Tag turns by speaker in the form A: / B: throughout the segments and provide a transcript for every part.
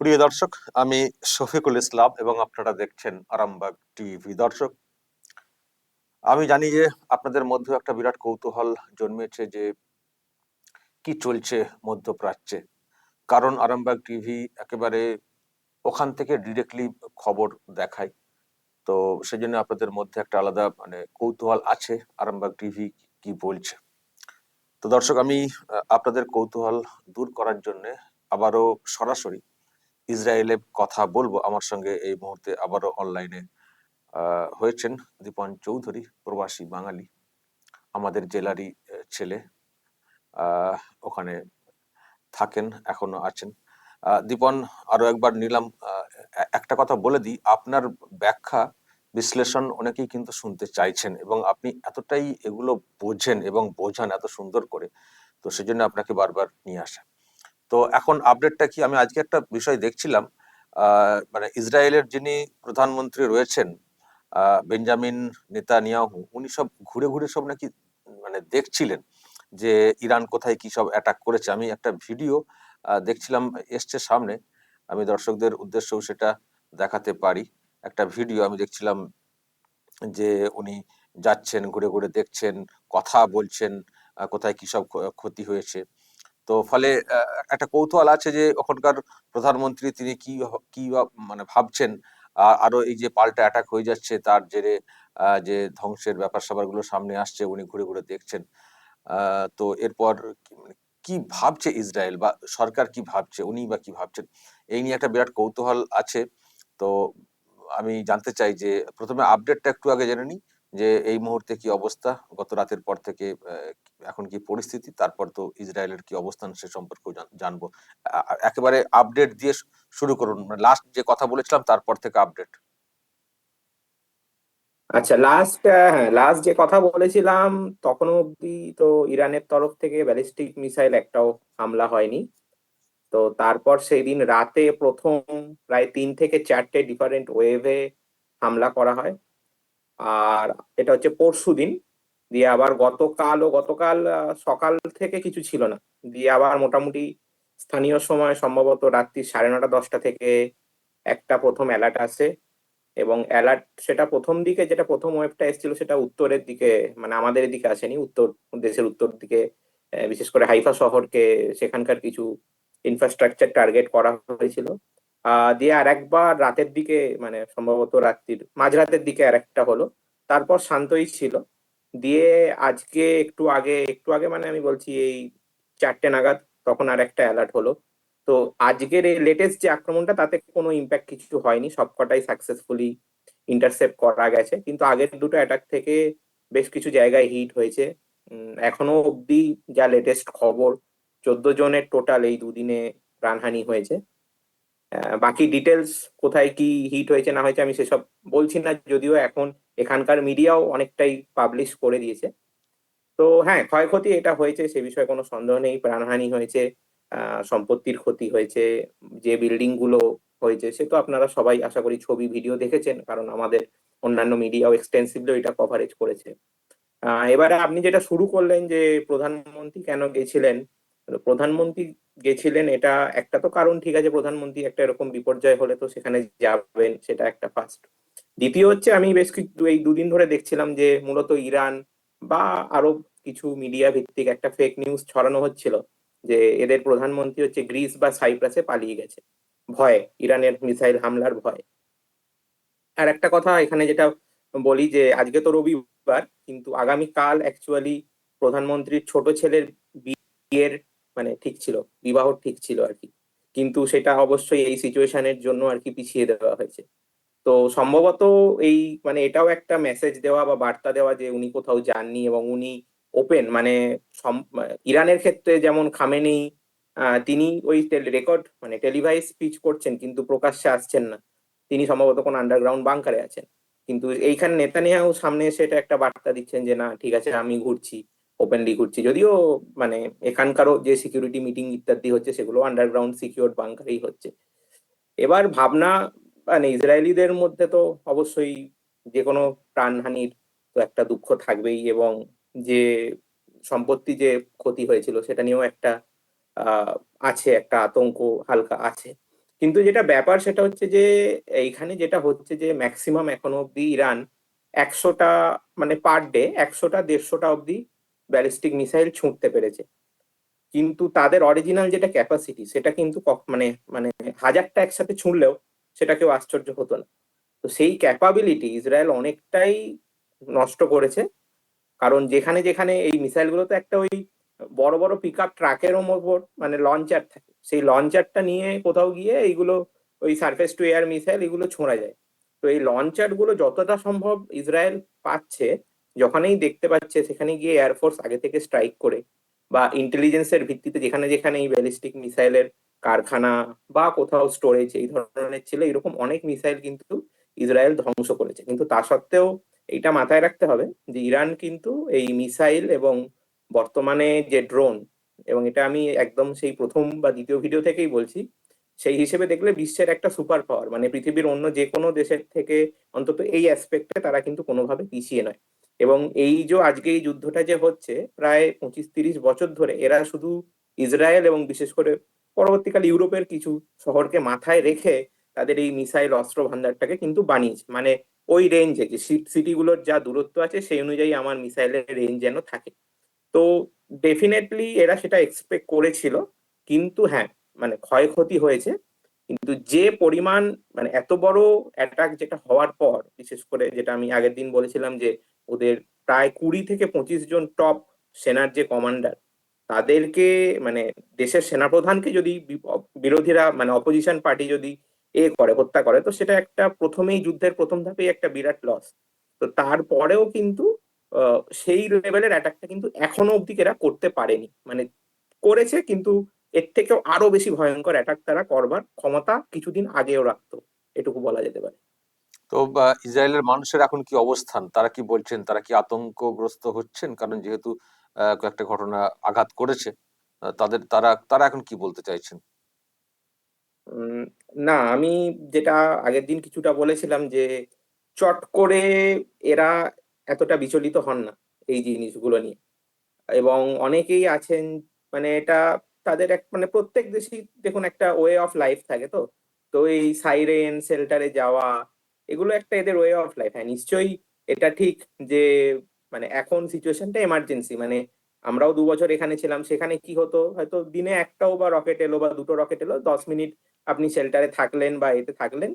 A: প্রিয় দর্শক, আমি শফিকুল ইসলাম এবং আপনারা দেখছেন আরামবাগ টিভি। দর্শক, আমি জানি যে আপনাদের মধ্যে একটা বিরাট কৌতূহল জন্মেছে যে কি চলছে মধ্যপ্রাচ্যে। কারণ আরামবাগ টিভি একেবারে ওখান থেকে ডিরেক্টলি খবর দেখায়। তো সেই জন্য আপনাদের মধ্যে একটা আলাদা মানে কৌতূহল আছে আরামবাগ টিভি কি বলছে। তো দর্শক, আমি আপনাদের কৌতূহল দূর করার জন্য আবারও সরাসরি ইসরায়েলে কথা বলব। আমার সঙ্গে এই মুহূর্তে আবারও অনলাইনে হয়েছেন দীপন চৌধুরী, প্রবাসী বাঙালি, আমাদের জেলারই ছেলে। ওখানে থাকেন, এখনও আছেন। দীপন, আরও একবার নিলাম একটা কথা বলে দিই। আপনার ব্যাখ্যা, বিশ্লেষণ অনেকেই কিন্তু শুনতে চাইছেন এবং আপনি এতটাই এগুলো বোঝেন এবং বোঝান এত সুন্দর করে, তো সেজন্য আপনাকে বারবার নিয়ে আসা। তো এখন আপডেটটা কি? আমি আজকে একটা বিষয় দেখছিলাম মানে ইসরায়েলের যিনি প্রধানমন্ত্রী রয়েছেন বেঞ্জামিন নেতানিয়াহু, উনি সব ঘুরে ঘুরে সব নাকি মানে দেখছিলেন যে ইরান কোথায় কি সব অ্যাটাক করেছে। আমি একটা ভিডিও দেখছিলাম এসছে সামনে, আমি দর্শকদের উদ্দেশ্যেও সেটা দেখাতে পারি। একটা ভিডিও আমি দেখছিলাম যে উনি যাচ্ছেন, ঘুরে ঘুরে দেখছেন, কথা বলছেন কোথায় কি সব ক্ষতি হয়েছে। তো ফলে একটা কৌতূহল আছে যে ওখানকার প্রধানমন্ত্রী তিনি কি কি মানে ভাবছেন? আর এই যে পাল্টা অ্যাটাক হয়ে যাচ্ছে, তার জেরে যে ধ্বংসের ব্যাপার স্যাপারগুলো সামনে আসছে, উনি ঘুরে ঘুরে দেখছেন। তো এরপর কি মানে কি ভাবছে ইসরায়েল বা সরকার কি ভাবছে? উনি বা কি ভাবছেন? এই নিয়ে একটা বিরাট কৌতূহল আছে। তো আমি জানতে চাই যে, প্রথমে আপডেটটা একটু আগে জেনে নিই যে, এই মুহূর্তে কি অবস্থা? গত রাতের পর থেকে এখন কি পরিস্থিতি? তারপর তো ইসরায়েলের কি অবস্থান সে সম্পর্কেও জানব। একেবারে আপডেট দিয়ে শুরু করুন। লাস্ট যে কথা বলেছিলাম, তারপর থেকে আপডেট
B: আচ্ছা লাস্ট হ্যাঁ লাস্ট যে কথা বলেছিলাম, তখন অব্দি তো ইরানের তরফ থেকে ব্যালিস্টিক মিসাইল একটাও হামলা হয়নি। তো তারপর সেই দিন রাতে প্রথম প্রায় তিন থেকে চারটে ডিফারেন্ট ওয়েভে হামলা করা হয়। আর এটা হচ্ছে পরশু দিন দিয়ে আবার গতকাল ও গতকাল সকাল থেকে কিছু ছিল না। দিয়ে আবার মোটামুটি স্থানীয় সময় সম্ভবত রাত্রি সাড়ে নটা দশটা থেকে একটা প্রথম অ্যালার্ট আসে এবং অ্যালার্ট সেটা প্রথম দিকে, যেটা প্রথম ওয়েবটা এসেছিল সেটা উত্তরের দিকে মানে আমাদের দিকে আসেনি, উত্তর দেশের উত্তর দিকে বিশেষ করে হাইফা শহরকে সেখানকার কিছু ইনফ্রাস্ট্রাকচার টার্গেট করা হয়েছিল। দিয়ে আর একবার রাতের দিকে মানে সম্ভবত রাত্রির মাঝরাতের দিকে আর একটা হলো, তারপর শান্তই ছিল। দিয়ে আজকে একটু আগে একটু আগে মানে আমি বলছি এই চারটে নাগাদ তখন আর একটা অ্যালার্ট হলো। তো আজকের এই লেটেস্ট যে আক্রমণটা তাতে কোনো ইম্প্যাক্ট কিছু হয়নি, সবকটাই সাকসেসফুলি ইন্টারসেপ্ট করা গেছে। কিন্তু আগের দুটো অ্যাটাক থেকে বেশ কিছু জায়গায় হিট হয়েছে। এখনও অবধি যা লেটেস্ট খবর, চোদ্দ জনের টোটাল এই দুদিনে প্রাণহানি হয়েছে। বাকি ডিটেলস কোথায় কি হিট হয়েছে না হয়েছে আমি সেসব বলছি না, যদিও এখন এখানকার মিডিয়াও অনেকটাই পাবলিশ করে দিয়েছে। তো হ্যাঁ ক্ষয়ক্ষতি এটা হয়েছে, সে বিষয়ে কোনো সন্দেহ নেই, প্রাণহানি হয়েছে সম্পত্তির ক্ষতি হয়েছে, যে বিল্ডিংগুলো হয়েছে, সে তো আপনারা সবাই আশা করি ছবি ভিডিও দেখেছেন, কারণ আমাদের অন্যান্য মিডিয়াও এক্সটেন্সিভলি এটা কভারেজ করেছে। এবারে আপনি যেটা শুরু করলেন যে প্রধানমন্ত্রী কেন গেছিলেন প্রধানমন্ত্রী গেছিলেন, এটা একটা তো কারণ ঠিক আছে, প্রধানমন্ত্রী একটা এরকম বিপর্যয় হলে তো সেখানে যাবেন, সেটা একটা ফার্স্ট দ্বিতীয় হচ্ছে আমি বেশ কিছু এই দুদিন ধরে দেখছিলাম যে মূলত ইরান বা আরও কিছু মিডিয়া ভিত্তিক একটা ফেক নিউজ ছড়ানো হচ্ছিল, যে এদের প্রধানমন্ত্রী হচ্ছে গ্রিস বা সাইপ্রাসে পালিয়ে গেছে, ভয়ে, ইরানের মিসাইল হামলার ভয়ে। আর একটা কথা এখানে যেটা বলি যে আজকে তো রবিবার, কিন্তু আগামী কাল অ্যাকচুয়ালি প্রধানমন্ত্রীর ছোট ছেলের বিয়ের মানে ঠিক ছিল বিবাহ ঠিক ছিল আর কি। কিন্তু সেটা অবশ্যই এই সিচুয়েশনের জন্য আর কি পিছিয়ে দেওয়া হয়েছে। তো সম্ভবত এই মানে এটাও একটা মেসেজ দেওয়া বা বার্তা দেওয়া যে উনি কোথাও যাননি এবং উনি ওপেন মানে ইরানের ক্ষেত্রে যেমন খামেনি আহ, তিনি ওই রেকর্ড মানে টেলিভাইজ স্পিচ করছেন কিন্তু প্রকাশ্যে আসছেন না। তিনি সম্ভবত কোনো আন্ডারগ্রাউন্ড বাংকারে আছেন। কিন্তু এইখানে নেতানিয়াহু সামনে এসে এটা একটা বার্তা দিচ্ছেন যে না ঠিক আছে আমি ঘুরছি। ওপেনলি ঘুরছি। যদিও মানে এখানকারও যে সিকিউরিটি মিটিং ইত্যাদি হচ্ছে, সেগুলো আন্ডারগ্রাউন্ড সিকিউর বাংকারেই হচ্ছে। এবার ভাবনা মানে ইসরায়েলিদের মধ্যে তো অবশ্যই যে কোনো প্রাণহানির তো একটা দুঃখ থাকবেই এবং যে সম্পত্তি যে ক্ষতি হয়েছিল, সেটা নিয়েও একটা আছে, একটা আতঙ্ক হালকা আছে। কিন্তু যেটা ব্যাপার সেটা হচ্ছে যে, এইখানে যেটা হচ্ছে যে ম্যাক্সিমাম এখনও অব্দি ইরান একশোটা মানে পার ডে একশোটা, দেড়শোটা অব্দি ব্যালিস্টিক মিসাইল ছুঁড়তে পেরেছে। কিন্তু তাদের অরিজিনাল যেটা ক্যাপাসিটি সেটা কিন্তু মানে মানে হাজারটা একসাথে ছুঁড়লেও সেটা কেউ আশ্চর্য হতো না। তো সেই ক্যাপাবিলিটি ইসরায়েল অনেকটাই নষ্ট করেছে। কারণ যেখানে যেখানে এই মিসাইলগুলো তো একটা ওই বড় বড় পিক আপ ট্রাকের ওপর মানে লঞ্চার থাকে, সেই লঞ্চারটা নিয়ে কোথাও গিয়ে এইগুলো ওই সারফেস টু এয়ার মিসাইল এগুলো ছোঁড়া যায়। তো এই লঞ্চারগুলো যতটা সম্ভব ইসরায়েল পাচ্ছে যখনই দেখতে পাচ্ছে সেখানে গিয়ে এয়ারফোর্স আগে থেকে স্ট্রাইক করে বা ইন্টেলিজেন্সের ভিত্তিতে যেখানে যেখানে এই ব্যালিস্টিক মিসাইলের কারখানা বা কোথাও স্টোরেজ এই ধরনের ছিল, এরকম অনেক মিসাইল কিন্তু ইসরায়েল ধ্বংস করেছে। কিন্তু তা সত্ত্বেও এইটা মাথায় রাখতে হবে যে ইরান কিন্তু এই মিসাইল এবং বর্তমানে যে ড্রোন এবং এটা আমি একদম সেই প্রথম বা দ্বিতীয় ভিডিও থেকেই বলছি, সেই হিসেবে দেখলে বিশ্বের একটা সুপার পাওয়ার মানে পৃথিবীর অন্য যে কোনো দেশের থেকে অন্তত এই অ্যাসপেক্টে তারা কিন্তু কোনোভাবে পিছিয়ে নয়। এবং এই যে আজকে এই যুদ্ধটা যে হচ্ছে, প্রায় পঁচিশ তিরিশ বছর ধরে এরা শুধু ইসরায়েল এবং বিশেষ করে পরবর্তীকালে ইউরোপের কিছু শহরকে মাথায় রেখে তাদের এই মিসাইল অস্ত্র ভান্ডারটাকে কিন্তু বানিয়েছে। মানে ওই রেঞ্জে যে সিটিগুলোর যা দূরত্ব আছে সেই অনুযায়ী আমার মিসাইলের রেঞ্জ যেন থাকে। তো ডেফিনেটলি এরা সেটা এক্সপেক্ট করেছিল, কিন্তু হ্যাঁ মানে ক্ষয়ক্ষতি হয়েছে। কিন্তু যে পরিমাণ মানে এত বড় অ্যাটাক যেটা হওয়ার পর, বিশেষ করে যেটা আমি আগের দিন বলেছিলাম যে ওদের প্রায় কুড়ি থেকে পঁচিশ জন টপ সেনার যে কমান্ডার তাদেরকে মানে দেশের সেনাপ্রধানকে যদি বিরোধীরা মানে অপোজিশন পার্টি যদি এ করে, হত্যা করে, তো সেটা একটা প্রথমেই যুদ্ধের প্রথম ধাপেই একটা বিরাট লস তো তারপরেও কিন্তু সেই লেভেলের অ্যাটাকটা কিন্তু এখনও অব্দি এরা করতে পারেনি। মানে করেছে কিন্তু এর থেকেও আরও বেশি ভয়ঙ্কর অ্যাটাক তারা করবার ক্ষমতা কিছুদিন আগেও রাখতো। এটুকু বলা যেতে পারে।
A: তো ইসরায়েলের মানুষের এখন কি অবস্থান? তারা কি বলছেন, তারা কি আতঙ্কগ্রস্ত হচ্ছেন? কারণ যেহেতু কয়েকটা ঘটনা আঘাত করেছে তাদের, তারা তারা এখন কি বলতে চাইছেন?
B: না, আমি যেটা আগের দিন কিছুটা বলেছিলাম যে, চট করে এরা এতটা বিচলিত হন না, এই জিনিসগুলো নিয়ে। এবং অনেকেই আছেন মানে এটা তাদের এক মানে প্রত্যেক দেশেই দেখুন একটা ওয়ে অফ লাইফ থাকে তো। তো এই সাইরেন শেল্টারে যাওয়া এগুলো একটা এদের ওয়ে অফ লাইফ হ্যাঁ নিশ্চয়ই এটা ঠিক যে মানে এখন সিচুয়েশনটা এমার্জেন্সি মানে আমরাও দু বছর এখানে ছিলাম, সেখানে কি হতো? হয়তো দিনে একটাও বা রকেট এলো বা দুটো রকেট এলো, দশ মিনিট আপনি শেল্টারে থাকলেন বা এতে থাকলেন,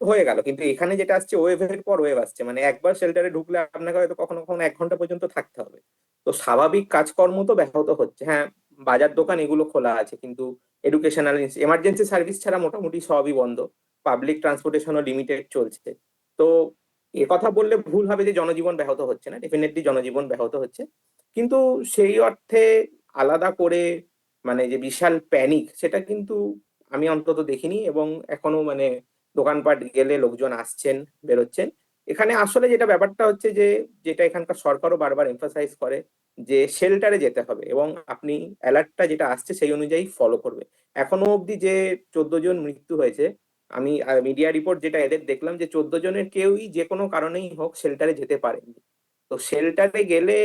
B: হয়ে গেল। কিন্তু এখানে যেটা আসছে ওয়েভের পর ওয়েভ আসছে মানে একবার শেল্টারে ঢুকলে আপনাকে হয়তো কখনো কখনো এক ঘণ্টা পর্যন্ত থাকতে হবে। তো স্বাভাবিক কাজকর্ম তো ব্যাহত হচ্ছে হ্যাঁ বাজার দোকান এগুলো খোলা আছে, কিন্তু এডুকেশনাল এমার্জেন্সি সার্ভিস ছাড়া মোটামুটি সবই বন্ধ। পাবলিক ট্রান্সপোর্টেশনও লিমিটেড চলছে। তো এ কথা বললে ভুল হবে যে জনজীবন ব্যাহত হচ্ছে না ডেফিনেটলি জনজীবন ব্যাহত হচ্ছে। কিন্তু সেই অর্থে আলাদা করে মানে যে বিশাল প্যানিক সেটা কিন্তু আমি অন্তত দেখিনি এবং এখনও মানে দোকানপাট গেলে লোকজন আসছেন, বেরোচ্ছেন। এখানে আসলে যেটা ব্যাপারটা হচ্ছে যে, যেটা এখানকার সরকারও বারবার এমফাসাইজ করে যে শেল্টারে যেতে হবে এবং আপনি অ্যালার্টটা যেটা আসছে সেই অনুযায়ী ফলো করবে। এখনও অবধি যে চোদ্দ জন মৃত্যু হয়েছে আমি মিডিয়া রিপোর্ট যেটা এদের দেখলাম যে চোদ্দ জনের কেউই যে কোনো কারণেই হোক শেল্টারে যেতে পারেনি। তো শেল্টারে গেলে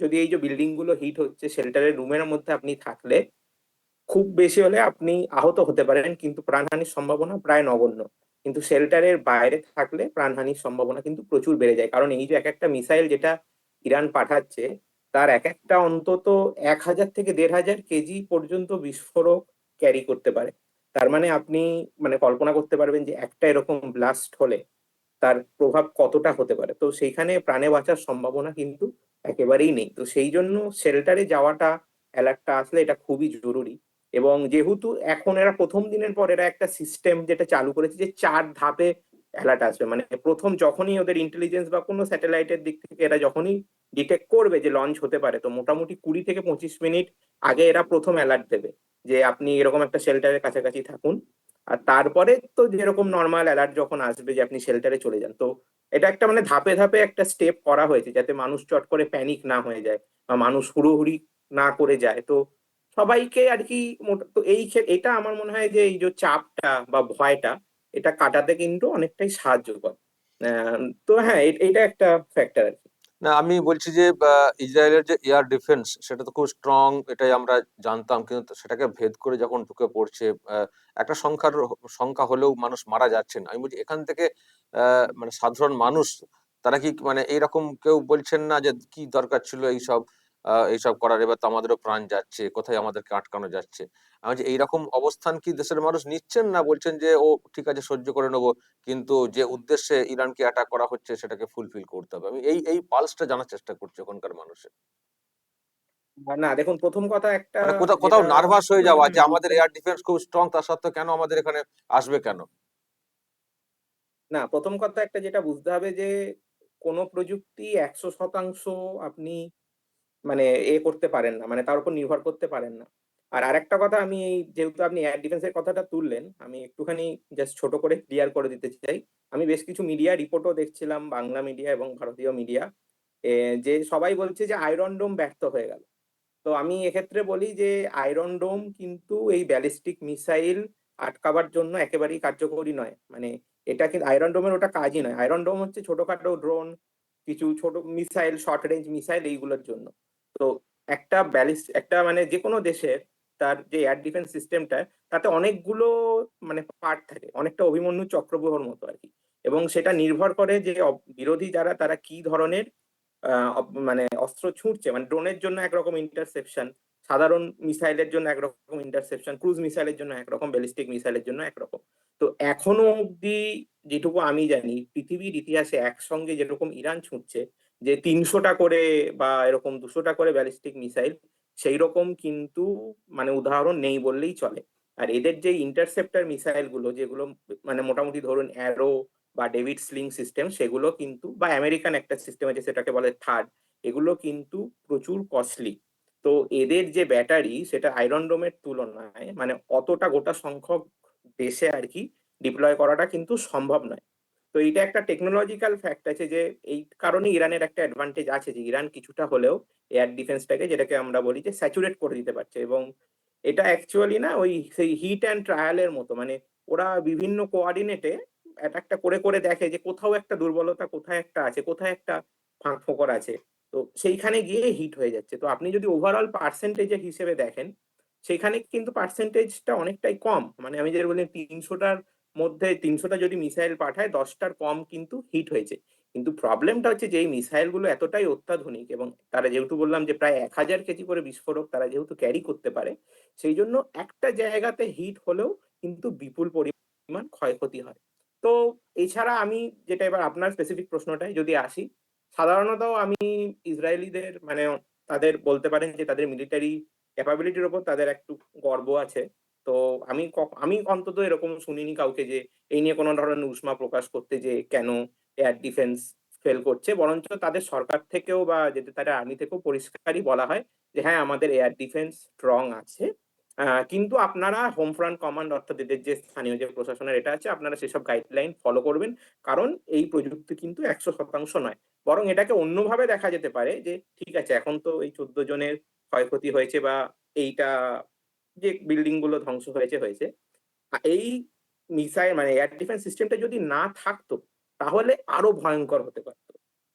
B: যদি এই যে বিল্ডিংগুলো হিট হচ্ছে শেল্টারের রুমের মধ্যে আপনি থাকলে খুব বেশি হলে আপনি আহত হতে পারেন, কিন্তু প্রাণহানির সম্ভাবনা প্রায় নগণ্য। কিন্তু শেল্টারের বাইরে থাকলে প্রাণহানির সম্ভাবনা কিন্তু প্রচুর বেড়ে যায়। কারণ এই যে এক একটা মিসাইল যেটা ইরান পাঠাচ্ছে, তার এক একটা অন্তত এক হাজার থেকে দেড় হাজার কেজি পর্যন্ত বিস্ফোরক ক্যারি করতে পারে। তার মানে আপনি মানে কল্পনা করতে পারবেন যে একটা এরকম ব্লাস্ট হলে তার প্রভাব কতটা হতে পারে। তো সেইখানে প্রাণে বাঁচার সম্ভাবনা কিন্তু একেবারেই নেই। তো সেই জন্য শেল্টারে যাওয়াটা অ্যালার্টটা আসলে এটা খুবই জরুরি। এবং যেহেতু এখন এরা প্রথম দিনের পর এরা একটা সিস্টেম যেটা চালু করেছে যে চার ধাপে অ্যালার্ট আসবে। মানে প্রথম যখনই ওদের ইন্টেলিজেন্স বা কোনো স্যাটেলাইটের দিক থেকে এরা যখনই ডিটেক্ট করবে যে লঞ্চ হতে পারে, তো মোটামুটি কুড়ি থেকে পঁচিশ মিনিট আগে এরা প্রথম অ্যালার্ট দেবে যে আপনি এরকম একটা শেল্টারের কাছাকাছি থাকুন। আর তারপরে তো যেরকম নর্মাল অ্যালার্ট যখন আসবে যে আপনি শেল্টারে চলে যান। তো এটা একটা মানে ধাপে ধাপে একটা স্টেপ করা হয়েছে যাতে মানুষ চট করে প্যানিক না হয়ে যায় বা মানুষ হুড়োহুড়ি না করে যায়। তো সবাইকে আর কি তো এই এটা আমার মনে হয় যে এই যে চাপটা বা ভয়টা এটা কাটাতে কিন্তু অনেকটাই সাহায্য করে। তো হ্যাঁ এটা একটা ফ্যাক্টর আর কি।
A: না, আমি বলছি যে ইসরায়েলের যে এয়ার ডিফেন্স সেটা তো খুব স্ট্রং এটাই আমরা জানতাম, কিন্তু সেটাকে ভেদ করে যখন ঢুকে পড়ছে একটা সংখ্যার সংখ্যা হলেও মানুষ মারা যাচ্ছেন। আমি বলছি, এখান থেকে মানে সাধারণ মানুষ, তারা কি মানে এইরকম কেউ বলছেন না যে, কি দরকার ছিল এইসব? এইসব করার এবার তো আমাদেরও প্রাণ যাচ্ছে কোথায় আমাদেরকে আটকানো যাচ্ছে। আমি বলছি এইরকম অবস্থান কি দেশের মানুষ নিচ্ছেন না বলছেন যে ও ঠিক আছে সহ্য করে নেব কিন্তু যে উদ্দেশ্যে ইরানকে অ্যাটাক করা হচ্ছে সেটাকে ফুলফিল করতে হবে আমি এই এই পালসটা জানার চেষ্টা করছি ওখানকার মানুষের।
B: না দেখুন প্রথম কথা একটা
A: মানে কোথাও কোথাও নার্ভাস হয়ে যাওয়া যে আমাদের এয়ার ডিফেন্স খুব স্ট্রং তার সত্ত্বেও কেন আমাদের এখানে আসবে কেন?
B: না প্রথম কথা একটা যেটা বুঝতে হবে যে কোন প্রযুক্তি একশো শতাংশ আপনি মানে এ করতে পারেন না মানে তার উপর নির্ভর করতে পারেন না। আর আরেকটা কথা আমি এই যেহেতু আপনি এয়ার ডিফেন্সের কথাটা তুললেন, আমি একটুখানি জাস্ট ছোট করে ক্লিয়ার করে দিতে চাই। আমি বেশ কিছু মিডিয়া রিপোর্টও দেখছিলাম, বাংলা মিডিয়া এবং ভারতীয় মিডিয়া যে সবাই বলছে যে আয়রন ডোম ব্যর্থ হয়ে গেল। তো আমি এক্ষেত্রে বলি যে আয়রন ডোম কিন্তু এই ব্যালিস্টিক মিসাইল আটকাবার জন্য একেবারেই কার্যকরী নয়। মানে এটা কিন্তু আয়রন ডোমের ওটা কাজই নয়। আয়রন ডোম হচ্ছে ছোটখাটো ড্রোন কিছু ছোট মিসাইল শর্ট রেঞ্জ মিসাইল এইগুলোর জন্য। তো একটা ব্যালিস একটা মানে যে কোনো দেশের তার যে এয়ার ডিফেন্স সিস্টেমটা তাতে অনেকগুলো মানে পার্ট থাকে, অনেকটা অভিমন্যু চক্রব্যূহর মতো আর কি। এবং সেটা নির্ভর করে যে বিরোধী যারা, তারা কি ধরনের মানে অস্ত্র ছুঁড়ছে মানে ড্রোনের জন্য একরকম ইন্টারসেপশন সাধারণ মিসাইলের জন্য একরকম ইন্টারসেপশন ক্রুজ মিসাইলের জন্য একরকম ব্যালিস্টিক মিসাইলের জন্য একরকম। তো এখনও অব্দি যেটুকু আমি জানি, পৃথিবীর ইতিহাসে একসঙ্গে যেরকম ইরান ছুটছে যে তিনশোটা করে বা এরকম দুশোটা করে ব্যালিস্টিক মিসাইল সেই রকম কিন্তু মানে উদাহরণ নেই বললেই চলে। আর এদের যে ইন্টারসেপ্টার মিসাইলগুলো যেগুলো মানে মোটামুটি ধরুন অ্যারো বা ডেভিড স্লিং সিস্টেম সেগুলো কিন্তু বা আমেরিকান একটা সিস্টেম আছে সেটাকে বলে থার্ড এগুলো কিন্তু প্রচুর কস্টলি তো এদের যে ব্যাটারি সেটা আয়রন ডোমের তুলনায় মানে অতটা গোটা সংখ্যক দেশে আর কি ডিপ্লয় করাটা কিন্তু সম্ভব নয়। তো এটা একটা টেকনোলজিক্যাল ফ্যাক্ট আছে যে এই কারণে ইরানের একটা অ্যাডভান্টেজ আছে যে ইরান কিছুটা হলেও এয়ার ডিফেন্সটাকে যেটাকে আমরা বলি যে স্যাচুরেট করে দিতে পারছে এবং এটা অ্যাকচুয়ালি না ওই সেই হিট অ্যান্ড ট্রায়ালের মতো মানে ওরা বিভিন্ন কোঅর্ডিনেটে একটা করে করে দেখে যে কোথাও একটা দুর্বলতা কোথায় একটা আছে, কোথায় একটা ফাঁক ফোকর আছে। তো সেইখানে গিয়ে হিট হয়ে যাচ্ছে। তো আপনি যদি ওভারঅল পার্সেন্টেজের হিসেবে দেখেন, সেখানে কিন্তু পার্সেন্টেজটা অনেকটাই কম। মানে আমি যেটা বললাম তিনশোটার মধ্যে তিনশোটা যদি মিসাইল পাঠায়, দশটার কম কিন্তু হিট হয়েছে। কিন্তু প্রবলেমটা হচ্ছে যে, এই মিসাইলগুলো এতটাই অত্যাধুনিক এবং তারা যেহেতু বললাম যে, প্রায় এক হাজার কেজি করে বিস্ফোরক তারা যেহেতু ক্যারি করতে পারে, সেই জন্য একটা জায়গাতে হিট হলেও কিন্তু বিপুল পরিমাণ ক্ষয়ক্ষতি হয়। তো এছাড়া আমি যেটা এবার আপনার স্পেসিফিক প্রশ্নটায় যদি আসি, সাধারণত আমি ইসরায়েলিদের মানে তাদের বলতে পারেন যে, তাদের মিলিটারি ক্যাপাবিলিটির ওপর তাদের একটু গর্ব আছে। তো আমি আমি অন্তত এরকম শুনিনি কাউকে যে এই নিয়ে কোনো ধরনের উষ্মা প্রকাশ করতে যে কেন এয়ার ডিফেন্স ফেল করছে। বরঞ্চ তাদের সরকার থেকেও বা যেতে তাদের আর্মি থেকেও পরিষ্কারই বলা হয় যে হ্যাঁ আমাদের এয়ার ডিফেন্স স্ট্রং আছে। কিন্তু আপনারা হোম ফ্রন্ট কমান্ড অর্থাৎ এদের যে স্থানীয় যে প্রশাসনের এটা আছে, আপনারা সেসব গাইডলাইন ফলো করবেন। কারণ এই প্রযুক্তি কিন্তু একশো শতাংশ নয়। বরং এটাকে অন্যভাবে দেখা যেতে পারে যে, ঠিক আছে, এখন তো এই চোদ্দ জনের ক্ষয়ক্ষতি হয়েছে বা এইটা যে বিল্ডিংগুলো ধ্বংস হয়েছে হয়েছে। এই মিসাইল মানে এয়ার ডিফেন্স সিস্টেমটা যদি না থাকতো, তাহলে আরও ভয়ঙ্কর হতে পারতো।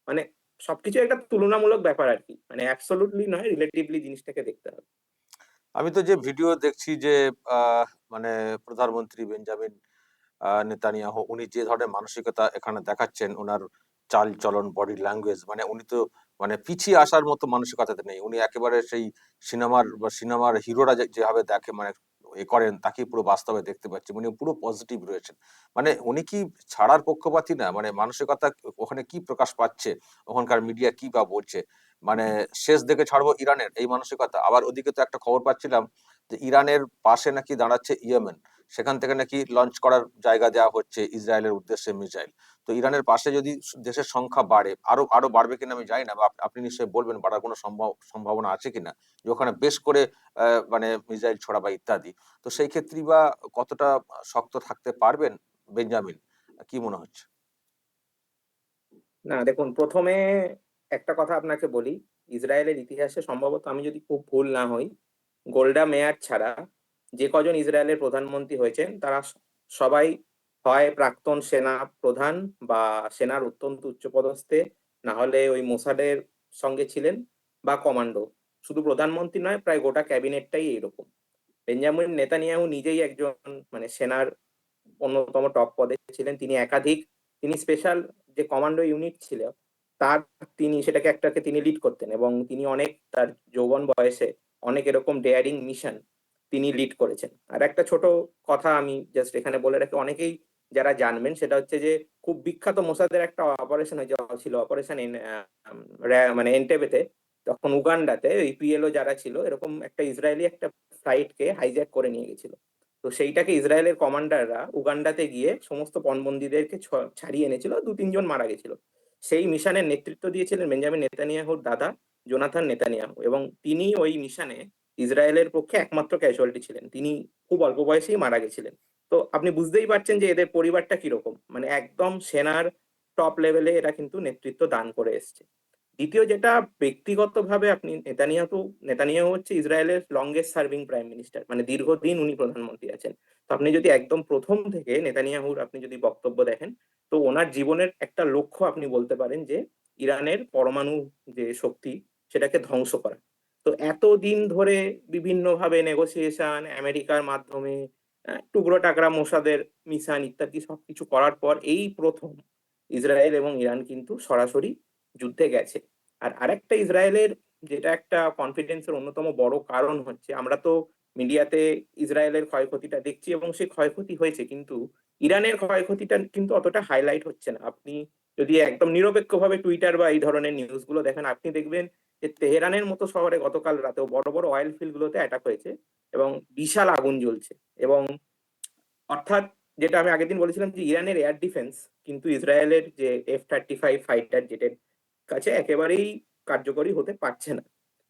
B: মানে সবকিছু একটা তুলনামূলক ব্যাপার আর কি। মানে অ্যাবসলুটলি নয় রিলেটিভলি জিনিসটাকে দেখতে হবে।
A: আমি তো যে ভিডিও দেখছি যে মানে প্রধানমন্ত্রী বেঞ্জামিন নেতানিয়াহু, উনি যে ধরনের মানসিকতা এখানে দেখাচ্ছেন ওনার চাল চলন বডি ল্যাঙ্গুয়েজ মানে উনি তো মানে পিছিয়ে আসার মতো মানসিকতাতে নেই। উনি একেবারে সেই সিনেমার বা সিনেমার হিরোরা যেভাবে দেখে মানে এ করেন তাকে পুরো বাস্তবে দেখতে পাচ্ছি। উনি পুরো পজিটিভ রয়েছেন। মানে উনি কি ছাড়ার পক্ষপাতী না? মানে মানসিকতা ওখানে কি প্রকাশ পাচ্ছে? ওখানকার মিডিয়া কি বা বলছে? মানে শেষ দেখে ছাড়বো ইরানের এই মানসিকতা। আবার ওদিকে তো একটা খবর পাচ্ছিলাম যে, ইরানের পাশে নাকি দাঁড়াচ্ছে ইয়েমেন। সেখান থেকে নাকি লঞ্চ করার জায়গা দেওয়া হচ্ছে ইসরায়েলের উদ্দেশ্যে মিসাইল। তো ইরানের পাশে যদি দেশের সংখ্যা বাড়ে, আরও আরও বাড়বে কিনা আমি জানি না আপনি নিশ্চয়ই বলবেন বাড়ার কোনো সম্ভব, সম্ভাবনা আছে কিনা, যে ওখানে বেশ করে মানে মিসাইল ছোড়া বা ইত্যাদি। তো সেই ক্ষেত্রে বা কতটা শক্ত থাকতে পারবেন বেঞ্জামিন? কি মনে হচ্ছে?
B: না, দেখুন, প্রথমে একটা কথা আপনাকে বলি, ইসরায়েলের ইতিহাসে সম্ভবত আমি যদি খুব ভুল না হই, গোল্ডা মেয়ার ছাড়া যে কজন ইসরায়েলের প্রধানমন্ত্রী হয়েছেন, তারা সবাই হয় প্রাক্তন সেনা প্রধান বা সেনার অত্যন্ত উচ্চপদস্থে, না হলে ওই মোসাদের সঙ্গে ছিলেন বা কমান্ডো। শুধু প্রধানমন্ত্রী নয়, প্রায় গোটা ক্যাবিনেটটাই এইরকম। বেঞ্জামিন নেতানিয়াহু নিজেই একজন মানে সেনার অন্যতম টপ পদে ছিলেন। তিনি একাধিক, তিনি স্পেশাল যে কমান্ডো ইউনিট ছিল, তার তিনি সেটাকে একটাকে তিনি লিড করতেন এবং তিনি অনেক, তার যৌবন বয়সে অনেক এরকম ডেয়ারিং মিশন তিনি লিড করেছেন। আর একটা ছোট কথা আমি জাস্ট এখানে বলে রাখি, অনেকেই যারা জানবেন সেটা হচ্ছে যে খুব বিখ্যাত মোসাদের একটা অপারেশন হয়েছে, ছিল অপারেশন মানে এনটেবেতে তখন উগান্ডাতে ওই যারা ছিল, এরকম একটা ইসরায়েলি একটা ফ্লাইটকে হাইজ্যাক করে নিয়ে গেছিল। তো সেইটাকে ইসরায়েলের কমান্ডাররা উগান্ডাতে গিয়ে সমস্ত পণবন্দীদেরকে ছাড়িয়ে এনেছিল, দু তিনজন মারা গেছিল। সেই মিশনের নেতৃত্ব দিয়েছিলেন বেঞ্জামিন নেতানিয়াহুর দাদা জোনাথন নেতানিয়াহু এবং তিনি ওই মিশনে ইসরায়েলের পক্ষে একমাত্র ক্যাজুয়ালিটি ছিলেন। তিনি খুব অল্প বয়সেই মারা গেছিলেন। তো আপনি বুঝতেই পারছেন যে এদের পরিবারটা কীরকম। মানে একদম সেনার টপ লেভেলে এরা কিন্তু নেতৃত্ব দান করে এসছে। দ্বিতীয় যেটা, ব্যক্তিগতভাবে আপনি নেতানিয়াহু নেতানিয়াহু হচ্ছে ইসরায়েলের লংগেস্ট সার্ভিং প্রাইম মিনিস্টার মানে দীর্ঘদিন উনি প্রধানমন্ত্রী আছেন। তো আপনি যদি একদম প্রথম থেকে নেতানিয়াহুর আপনি যদি বক্তব্য দেখেন, তো ওনার জীবনের একটা লক্ষ্য আপনি বলতে পারেন যে ইরানের পরমাণু যে শক্তি, সেটাকে ধ্বংস করা। তো এতদিন ধরে বিভিন্নভাবে নেগোসিয়েশন আমেরিকার মাধ্যমে টুকরো টাকরা মোসাদের মিশন ইত্যাদি সবকিছু করার পর এই প্রথম ইসরায়েল এবং ইরান কিন্তু সরাসরি যুদ্ধে গেছে। আর আরেকটা ইসরায়েলের যেটা একটা কনফিডেন্সের অন্যতম বড় কারণ হচ্ছে, আমরা তো মিডিয়াতে ইসরায়েলের ক্ষয়ক্ষতিটা দেখছি এবং সেই ক্ষয়ক্ষতি হয়েছে, কিন্তু ইরানের ক্ষয়ক্ষতিটা কিন্তু অতটা হাইলাইট হচ্ছে না। আপনি যদি একদম নিরপেক্ষভাবে টুইটার বা এই ধরনের নিউজগুলো দেখেন, আপনি দেখবেন তেহরানের মতো শহরে গতকাল রাতেও বড় বড় অয়েল ফিল্ডগুলোতে অ্যাটাক হয়েছে এবং বিশাল আগুন জ্বলছে এবং অর্থাৎ যেটা আমি আগের দিন বলেছিলাম যে ইরানের এয়ার ডিফেন্স কিন্তু ইসরায়েলের যে এফ থার্টি ফাইভ ফাইটার জেটের কাছে একেবারেই কার্যকরী হতে পারছে না।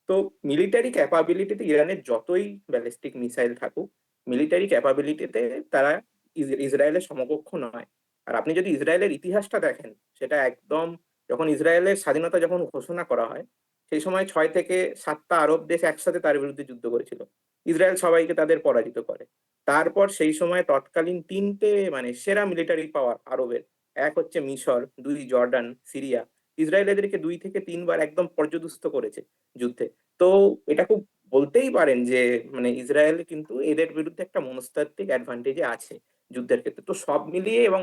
B: তো মিলিটারি ক্যাপাবিলিটিতে ইরানের যতই ব্যালিস্টিক মিসাইল থাকুক মিলিটারি ক্যাপাবিলিটিতে তারা ইসরায়েলের সমকক্ষ নয়। আর আপনি যদি ইসরায়েলের ইতিহাসটা দেখেন, সেটা একদম যখন ইসরায়েলের স্বাধীনতা যখন ঘোষণা করা হয় সেই সময় ছয় থেকে সাতটা আরব দেশ একসাথে তার বিরুদ্ধে যুদ্ধ করেছিল। ইসরায়েল সবাইকে তাদের পরাজিত করে। তারপর সেই সময় তৎকালীন তিনটে মানে সেরা মিলিটারি পাওয়ার আরবের, এক হচ্ছে মিশর, দুই জর্ডান, সিরিয়া। ইসরায়েল এদেরকে দুই থেকে তিনবার একদম পর্যদুস্ত করেছে যুদ্ধে। তো এটা খুব বলতেই পারেন যে মানে ইসরায়েল কিন্তু এদের বিরুদ্ধে একটা মনস্তাত্ত্বিক অ্যাডভান্টেজে আছে যুদ্ধের ক্ষেত্রে। তো সব মিলিয়ে এবং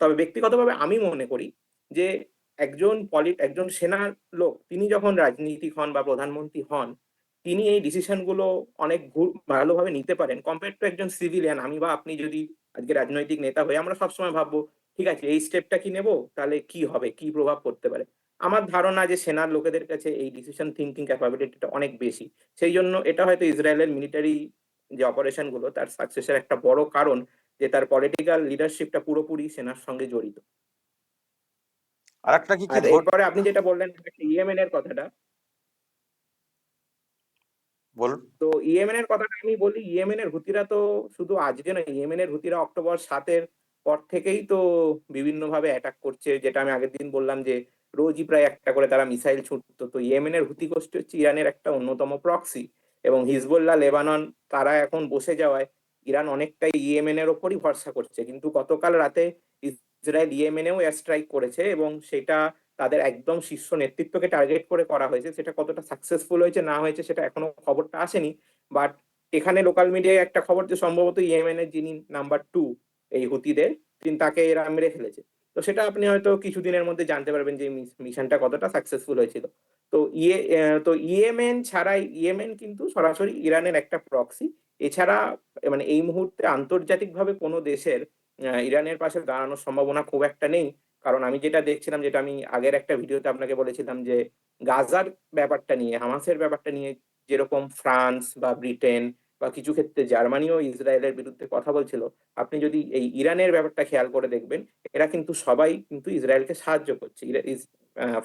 B: তবে ব্যক্তিগতভাবে আমি মনে করি যে একজন পলি একজন সেনার লোক, তিনি যখন রাজনীতিক হন বা প্রধানমন্ত্রী হন, তিনি এই ডিসিশনগুলো অনেক ভুল- ভালোভাবে নিতে পারেন। কম্পেয়ার টু একজন সিভিলিয়ান আমি বা আপনি যদি আজকে রাজনৈতিক নেতা হয়ে, আমরা সবসময় ভাববো, ঠিক আছে, এই স্টেপটা কি নেব? তাহলে কি হবে? কি প্রভাব পড়তে পারে? আমার ধারণা যে সেনার লোকেদের কাছে এই ডিসিশন থিঙ্কিং ক্যাপাবিলিটিটা অনেক বেশি। সেই জন্য এটা হয়তো ইসরায়েলের মিলিটারি যে অপারেশনগুলো, তার সাকসেসের একটা বড় কারণ যে তার পলিটিক্যাল লিডারশিপটা পুরোপুরি সেনার সঙ্গে জড়িত।
A: আর একটা কি
B: এরপরে আপনি যেটা বললেন ইয়েমেন এর কথাটা।
A: বলুন।
B: তো ইয়েমেন এর কথাটা আমি বলি ইয়েমেন এর হুতিরা তো শুধু আজকে ইয়েমেন এর হুতিরা অক্টোবর সাতের পর থেকেই তো বিভিন্ন ভাবে অ্যাটাক করছে। যেটা আমি আগের দিন বললাম যে রোজই প্রায় একটা করে তারা মিসাইল ছুটতো। তো ইয়েমেনের হুতি গোষ্ঠী হচ্ছে ইরানের একটা অন্যতম প্রক্সি এবং হিজবুল্লাহ লেবানন তারা এখন বসে যাওয়ায় ইরান অনেকটাই ইয়েমেনের ওপরই ভরসা করছে। কিন্তু গতকাল রাতে ইসরায়েল ইয়েমেনেও এয়ার স্ট্রাইক করেছে এবং সেটা তাদের একদম শীর্ষ নেতৃত্বকে টার্গেট করে করা হয়েছে। সেটা কতটা সাকসেসফুল হয়েছে, না হয়েছে সেটা এখনও খবরটা আসেনি। বাট এখানে লোকাল মিডিয়ায় একটা খবর যে সম্ভবত ইয়েমেনের যিনি নাম্বার টু এই হুতিদের, তিনি তাকে এরা মেরে ফেলেছে। তো সেটা আপনি হয়তো কিছুদিনের মধ্যে জানতে পারবেন যে মিশনটা কতটা সাকসেসফুল হয়েছিল। তো ইয়ে তো ইয়েমেন ছাড়াই, ইয়েমেন কিন্তু সরাসরি ইরানের একটা প্রক্সি এছাড়া মানে এই মুহূর্তে আন্তর্জাতিকভাবে কোনো দেশের ইরানের পাশে দাঁড়ানোর সম্ভাবনা খুব একটা নেই। কারণ আমি যেটা দেখছিলাম, যেটা আমি আগের একটা ভিডিওতে আপনাকে বলেছিলাম যে, গাজার ব্যাপারটা নিয়ে, হামাসের ব্যাপারটা নিয়ে যেরকম ফ্রান্স বা ব্রিটেন বা কিছু ক্ষেত্রে জার্মানিও ইসরায়েলের বিরুদ্ধে কথা বলছিল, আপনি যদি এই ইরানের ব্যাপারটা খেয়াল করে দেখবেন, এরা কিন্তু সবাই কিন্তু ইসরায়েলকে সাহায্য করছে।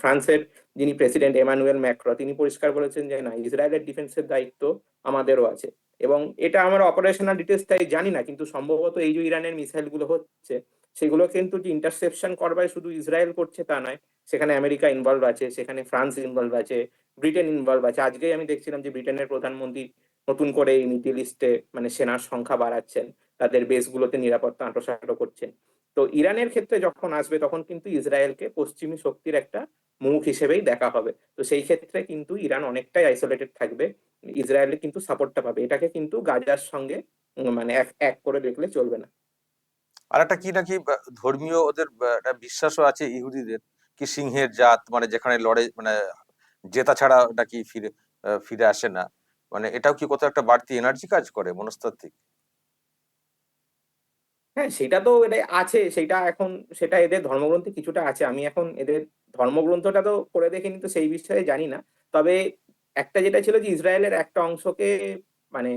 B: ফ্রান্সের যিনি প্রেসিডেন্ট এমানুয়েল ম্যাক্রো, তিনি পরিষ্কার বলেছেন যে না, ইসরায়েলের ডিফেন্সের দায়িত্ব আমাদেরও আছে। এবং এটা আমরা অপারেশনাল ডিটেলস তাই জানি না, কিন্তু সম্ভবত এই যে ইরানের মিসাইলগুলো হচ্ছে, সেগুলো কিন্তু যে ইন্টারসেপশন করবার শুধু ইসরায়েল করছে তা নয়, সেখানে আমেরিকা ইনভলভ আছে, সেখানে ফ্রান্স ইনভলভ আছে, ব্রিটেন ইনভলভ আছে। আজকেই আমি দেখছিলাম যে ব্রিটেনের প্রধানমন্ত্রী নতুন করে এই মিডিল ইস্টে মানে সেনার সংখ্যা বাড়াচ্ছেন, তাদের বেসগুলোতে নিরাপত্তা আঁটোসাঁটো করছেন। তো ইরানের ক্ষেত্রে যখন আসবে, তখন কিন্তু ইসরায়েলকে পশ্চিমী শক্তির একটা মুখ হিসেবেই দেখা হবে। তো সেই ক্ষেত্রে কিন্তু ইরান অনেকটাই আইসোলেটেড থাকবে। ইসরায়েলের কিন্তু সাপোর্টটা পাবে। এটাকে কিন্তু গাজার সঙ্গে মানে এক এক করে দেখলে চলবে না।
A: আর একটা কি নাকি ধর্মীয় ওদের বিশ্বাসও আছে ইহুদিদের, কি সিংহের জাত মানে যেখানে লড়ে মানে জেতা ছাড়া নাকি ফিরে ফিরে আসে না। মানে এটাও কি কোথাও একটা বাড়তি এনার্জি কাজ করে মনস্তাত্ত্বিক?
B: হ্যাঁ সেটা তো এটা আছে, সেটা এখন, সেটা এদের ধর্মগ্রন্থে কিছুটা আছে। আমি এখন এদের ধর্মগ্রন্থটা তো পড়ে দেখিনি তো সেই বিষয়ে জানি না। তবে একটা যেটা ছিল যে ইসরায়েলের একটা অংশকে মানে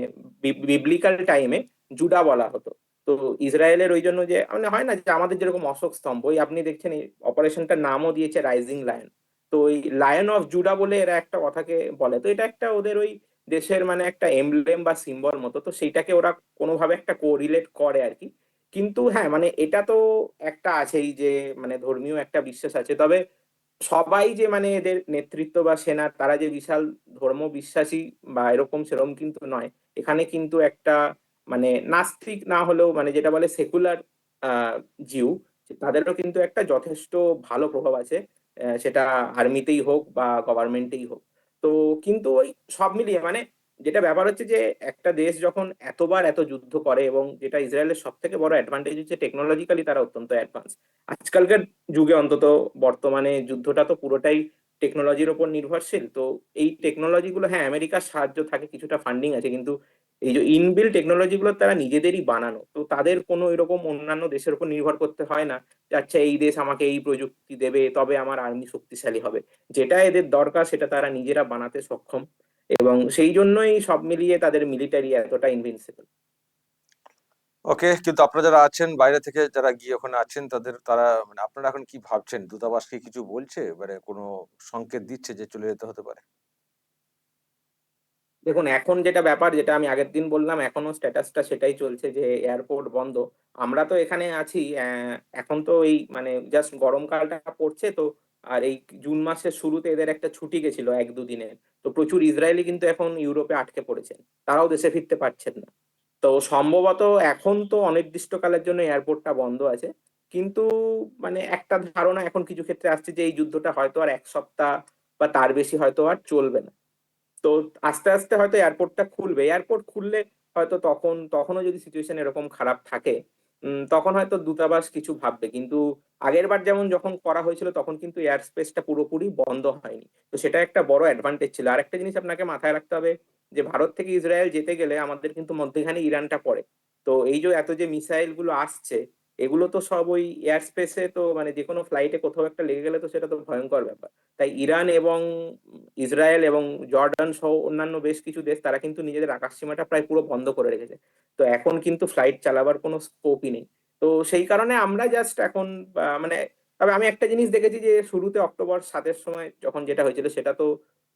B: বিবলিক্যাল টাইমে জুডা বলা হতো। তো ইসরায়েলের ওই জন্য যে মানে হয় না যে আমাদের যেরকম অশোক স্তম্ভ, ওই আপনি দেখছেন এই অপারেশনটার নামও দিয়েছে রাইজিং লায়ন তো ওই লায়ন অফ জুডা বলে এরা একটা কথাকে বলে। তো এটা একটা ওদের ওই দেশের মানে একটা এমব্লেম বা সিম্বল মতো। তো সেইটাকে ওরা কোনোভাবে একটা কোরিলেট করে আর কি। কিন্তু হ্যাঁ মানে এটা তো একটা আছেই যে মানে ধর্মীয় একটা বিশ্বাস আছে। তবে সবাই যে মানে এদের নেতৃত্ব বা সেনা, তারা যে বিশাল ধর্ম বিশ্বাসী বা এরকম সেরকম কিন্তু নয়। এখানে কিন্তু একটা মানে নাস্তিক না হলেও মানে যেটা বলে সেকুলার জিউ, তাদেরও কিন্তু একটা যথেষ্ট ভালো প্রভাব আছে। সেটা আর্মিতেই হোক বা গভর্নমেন্টেই হোক। তো কিন্তু ওই সব মিলিয়ে মানে যেটা ব্যাপার হচ্ছে যে, একটা দেশ যখন এতবার এত যুদ্ধ করে এবং যেটা ইসরায়েলের সব থেকে বড় অ্যাডভান্টেজ হচ্ছে টেকনোলজিক্যালি তারা অত্যন্ত অ্যাডভান্স আজকালকার যুগে অন্তত বর্তমানে যুদ্ধটা তো পুরোটাই টেকনোলজির ওপর নির্ভরশীল। তো এই টেকনোলজি গুলো হ্যাঁ আমেরিকার সাহায্য থাকে, কিছুটা ফান্ডিং আছে, কিন্তু এই যে ইনবিল টেকনোলজি গুলো তারা নিজেদেরই বানানো, তো তাদের কোনো এরকম অন্যান্য দেশের উপর নির্ভর করতে হয় না যে আচ্ছা এই দেশ আমাকে এই প্রযুক্তি দেবে, তবে আমার আর্মি শক্তিশালী হবে। যেটা এদের দরকার, সেটা তারা নিজেরা বানাতে সক্ষম। এবং সেই জন্যই সব মিলিয়ে তাদের মিলিটারি এতটা ইনভিনসিবল
A: ওকে কিন্তু আপনারা যারা আছেন বাইরে থেকে যারা গিয়ে ওখানে আছেন তাদের তারা মানে আপনারা এখন কি ভাবছেন? দূতাবাস কি কিছু বলছে? মানে কোনো সংকেত দিচ্ছে যে চলে যেতে হতে পারে?
B: দেখুন এখন যেটা ব্যাপার যেটা আমি আগের দিন বললাম এখনও স্ট্যাটাসটা সেটাই চলছে যে এয়ারপোর্ট বন্ধ। আমরা তো এখানে আছি এখন তো এই মানে জাস্ট গরমকালটা পড়ছে তো আর এই জুন মাসের শুরুতে এদের একটা ছুটি গেছিল এক দুদিনের তো প্রচুর ইসরায়েলি কিন্তু এখন ইউরোপে আটকে পড়েছেন। তারাও দেশে ফিরতে পারছেন না। তো সম্ভবত এখন তো অনির্দিষ্টকালের জন্য এয়ারপোর্টটা বন্ধ আছে। কিন্তু মানে একটা ধারণা এখন কিছু ক্ষেত্রে আসছে যে এই যুদ্ধটা হয়তো আর এক সপ্তাহ বা তার বেশি হয়তো আর চলবে না। তো আস্তে আস্তে হয়তো এয়ারপোর্টটা খুলবে। এয়ারপোর্ট খুললে হয়তো তখন, তখনও যদি সিচুয়েশন এরকম খারাপ থাকে তখন হয়তো দূতাবাস কিছু ভাববে। কিন্তু আগের বার যেমন যখন করা হয়েছিল, তখন কিন্তু এয়ার স্পেসটা পুরোপুরি বন্ধ হয়নি। তো সেটা একটা বড় অ্যাডভান্টেজ ছিল। আর একটা জিনিস আপনাকে মাথায় রাখতে হবে যে, ভারত থেকে ইসরায়েল যেতে গেলে আমাদের কিন্তু মধ্যেখানে ইরানটা পড়ে। তো এই যে এত যে মিসাইলগুলো আসছে এগুলো তো সব ওই এয়ার স্পেসে তো মানে যে কোনো ফ্লাইটে কোথাও একটা লেগে গেলে তো সেটা তো ভয়ঙ্কর ব্যাপার। তাই ইরান এবং ইসরায়েল এবং জর্ডান সহ অন্যান্য বেশ কিছু দেশ, তারা কিন্তু নিজেদের আকাশসীমাটা প্রায় পুরো বন্ধ করে রেখেছে। তো এখন কিন্তু ফ্লাইট চালাবার কোনো স্কোপই নেই। তো সেই কারণে আমরা জাস্ট এখন মানে তবে আমি একটা জিনিস দেখেছি যে শুরুতে অক্টোবর সাতের সময় যখন যেটা হয়েছিল সেটা তো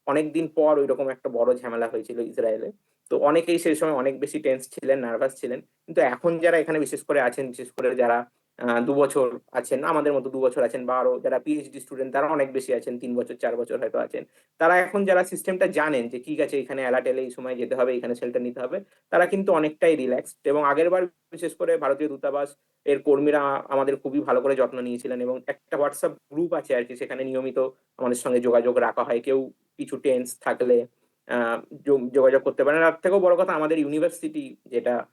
B: অনেকদিন পর ওই রকম একটা বড় ঝামেলা হয়েছিল ইসরায়েলে। তো অনেকেই সেই সময় অনেক বেশি টেন্স ছিলেন নার্ভাস ছিলেন। কিন্তু এখন যারা এখানে বিশেষ করে আছেন, বিশেষ করে যারা দু বছর আছেন, আমাদের মতো দু বছর আছেন বা আরও যারা পিএইচডি স্টুডেন্ট তারা অনেক বেশি আছেন, তিন বছর, চার বছর হয়তো আছেন। তারা এখন যারা সিস্টেমটা জানেন যে ঠিক আছে এখানে অ্যালার্ট এলে এই সময় যেতে হবে, এখানে শেল্টার নিতে হবে, তারা কিন্তু অনেকটাই রিল্যাক্সড এবং আগের বার বিশেষ করে ভারতীয় দূতাবাস এর কর্মীরা আমাদের খুবই ভালো করে যত্ন নিয়েছিলেন এবং একটা হোয়াটসঅ্যাপ গ্রুপ আছে আর কি, সেখানে নিয়মিত আমাদের সঙ্গে যোগাযোগ রাখা হয়। কেউ কিছু টেন্স থাকলে যোগ- যোগাযোগ করতে পারেন। তার থেকেও বড় কথা আমাদের ইউনিভার্সিটি যেটা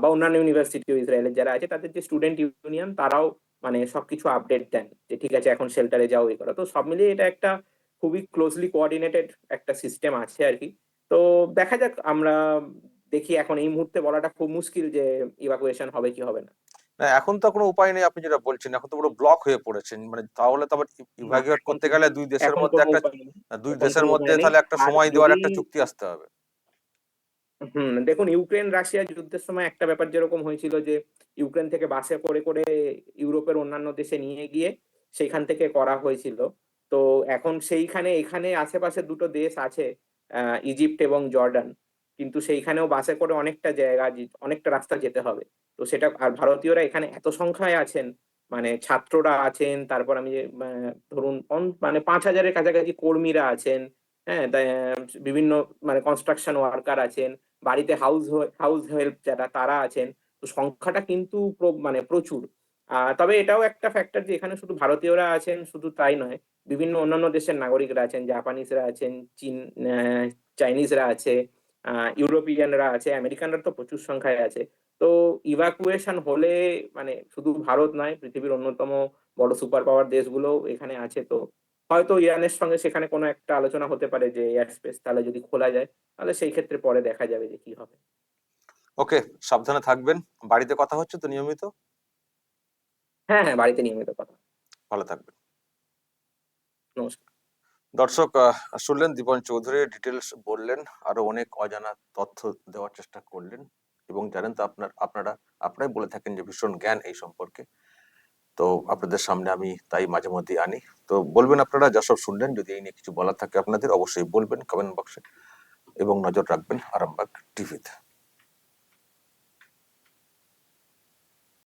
B: বা অন্যান্য ইউনিভার্সিটি ইসরায়েলের যারা আছে তাদের যে স্টুডেন্ট ইউনিয়ন তারাও মানে সবকিছু আপডেট দেন যে ঠিক আছে এখন শেল্টারে যাও এই করো। তো সব মিলিয়ে এটা একটা খুবই ক্লোজলি কোঅর্ডিনেটেড একটা সিস্টেম আছে আর কি। তো দেখা যাক আমরা দেখি এখন এই মুহূর্তে বলাটা খুব মুশকিল যে ইভাকুয়েশন হবে কি হবে না।
A: না এখন তো কোনো উপায় নেই আপনি যেটা বলছেন এখন তো পুরো ব্লক হয়ে পড়েছেন। মানে তাহলে তো আবার ইভাকুয়েট করতে গেলে দুই দেশের মধ্যে একটা দুই দেশের মধ্যে তাহলে একটা সময় দেওয়ার একটা চুক্তি আসতে হবে।
B: হুম, দেখুন, ইউক্রেন, রাশিয়া যুদ্ধের সময় একটা ব্যাপার যেরকম হয়েছিল যে, ইউক্রেন থেকে বাসে করে করে ইউরোপের অন্যান্য দেশে নিয়ে গিয়ে সেইখান থেকে করা হয়েছিল। তো এখন সেইখানে, এখানে আশেপাশে দুটো দেশ আছে ইজিপ্ট এবং জর্ডান। কিন্তু সেইখানেও বাসে করে অনেকটা জায়গা অনেকটা রাস্তা যেতে হবে। তো সেটা, আর ভারতীয়রা এখানে এত সংখ্যায় আছেন মানে ছাত্ররা আছেন, তারপর আমি ধরুন মানে পাঁচ হাজারের কাছাকাছি কর্মীরা আছেন হ্যাঁ তা- বিভিন্ন মানে কনস্ট্রাকশন ওয়ার্কার আছেন, বাড়িতে হাউস হাউস হেল্প যারা, তারা আছেন, তো সংখ্যাটা কিন্তু মানে প্রচুর। তবে এটাও একটা ফ্যাক্টর যে এখানে শুধু ভারতীয়রা আছেন, শুধু তাই নয়, বিভিন্ন অন্যান্য দেশের নাগরিকরা আছেন জাপানিজরা আছেন চীন চাইনিজরা আছে ইউরোপিয়ানরা আছে আমেরিকানরা তো প্রচুর সংখ্যায় আছে। তো ইভাকুয়েশন হলে মানে শুধু ভারত নয়, পৃথিবীর অন্যতম বড় সুপার পাওয়ার দেশগুলো এখানে আছে, তো হয়তো ইরানের সঙ্গে সেখানে কোনো একটা আলোচনা হতে পারে যে এয়ার স্পেস তাহলে যদি খোলা যায় তাহলে সেই ক্ষেত্রে পরে দেখা যাবে যে কি হবে।
A: ওকে সাবধানে থাকবেন। বাড়িতে কথা হচ্ছে তো নিয়মিত?
B: হ্যাঁ হ্যাঁ বাড়িতে নিয়মিত কথা।
A: ভালো থাকবেন।
B: নমস্কার।
A: দর্শক শুনলেন দীপন চৌধুরী ডিটেলস বললেন আরও অনেক অজানা তথ্য দেওয়ার চেষ্টা করলেন এবং জানেন তো আপনার আপনারা আপনারাই বলে থাকেন যে ভীষণ জ্ঞান এই সম্পর্কে। তো আপনাদের সামনে আমি তাই মাঝে মধ্যে আনি। তো বলবেন আপনারা, যা সব শুনলেন, যদি এই নিয়ে কিছু বলার থাকে আপনাদের, অবশ্যই বলবেন কমেন্ট বক্সে এবং নজর রাখবেন আরামবাগ টিভিতে।